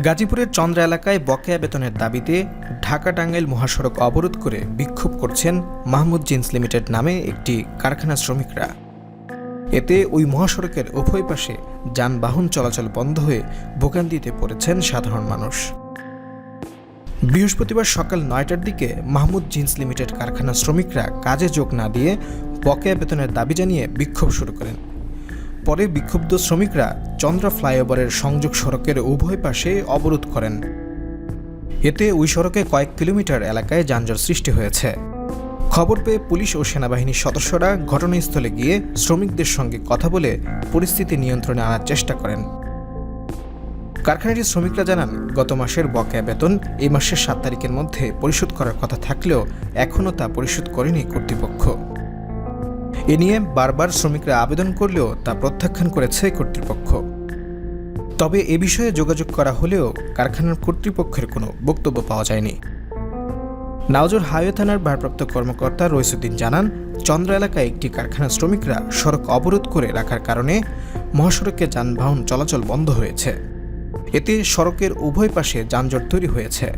গাজীপুরের চন্দ্রা এলাকায় বকেয়া বেতনের দাবিতে ঢাকা টাঙ্গাইল মহাসড়ক অবরোধ করে বিক্ষোভ করছেন মাহমুদ জিন্স লিমিটেড নামে একটি কারখানা শ্রমিকরা। এতে ওই মহাসড়কের উভয় পাশে যানবাহন চলাচল বন্ধ হয়ে ভোগান্তিতে পড়েছেন সাধারণ মানুষ। বৃহস্পতিবার সকাল নয়টার দিকে মাহমুদ জিন্স লিমিটেড কারখানা শ্রমিকরা কাজে যোগ না দিয়ে বকেয়া বেতনের দাবি জানিয়ে বিক্ষোভ শুরু করেন। পরে বিক্ষুব্ধ শ্রমিকরা চন্দ্রা ফ্লাইওভারের সংযোগ সড়কের উভয় পাশে অবরোধ করেন। এতে ওই সড়কে কয়েক কিলোমিটার এলাকায় যানজট সৃষ্টি হয়েছে। খবর পেয়ে পুলিশ ও সেনাবাহিনীর সদস্যরা ঘটনাস্থলে গিয়ে শ্রমিকদের সঙ্গে কথা বলে পরিস্থিতি নিয়ন্ত্রণে আনার চেষ্টা করেন। কারখানাটির শ্রমিকরা জানান, গত মাসের বকেয়া বেতন এই মাসের সাত তারিখের মধ্যে পরিশোধ করার কথা থাকলেও এখনও তা পরিশোধ করেনি কর্তৃপক্ষ। এ নিয়ে বারবার শ্রমিকরা আবেদন করলেও তা প্রত্যাখ্যান করেছে কর্তৃপক্ষ। তবে এ বিষয়ে যোগাযোগ করা হলেও কারখানার কর্তৃপক্ষের কোনো বক্তব্য পাওয়া যায়নি। নাওজোর হাইওয়ে থানার ভারপ্রাপ্ত কর্মকর্তা রইসুদ্দিন জানান, চন্দ্র এলাকায় একটি কারখানার শ্রমিকরা সড়ক অবরোধ করে রাখার কারণে মহাসড়কে যানবাহন চলাচল বন্ধ হয়েছে। এতে সড়কের উভয় পাশে যানজট তৈরি হয়েছে।